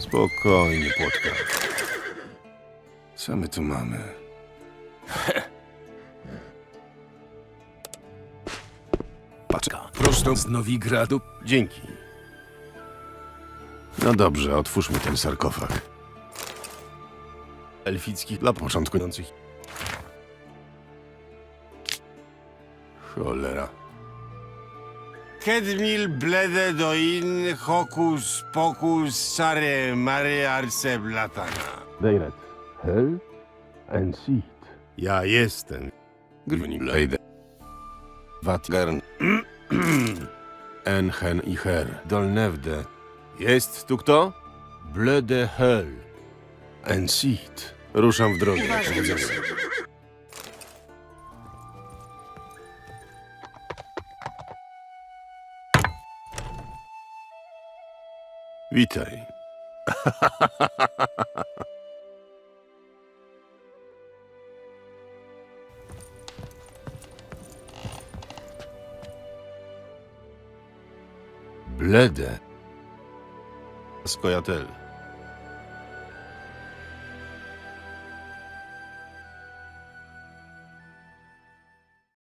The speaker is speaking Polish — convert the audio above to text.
Spokojnie, płotka. Co my tu mamy? Paczka. Prosto z Nowigradu. Dzięki. No dobrze, otwórzmy ten sarkofag. Elficki dla początkujących. Cholera. Kedmil blede do in hokus pokus sare mare arce blatana. Dejret. Hell and Seed. Ja jestem. Grywnilejde. Watgern. Enhen i Her. Dolnewde. Jest tu kto? Blede Hell. And Seed. Ruszam w drogę. Witaj. Blede. Skojatel.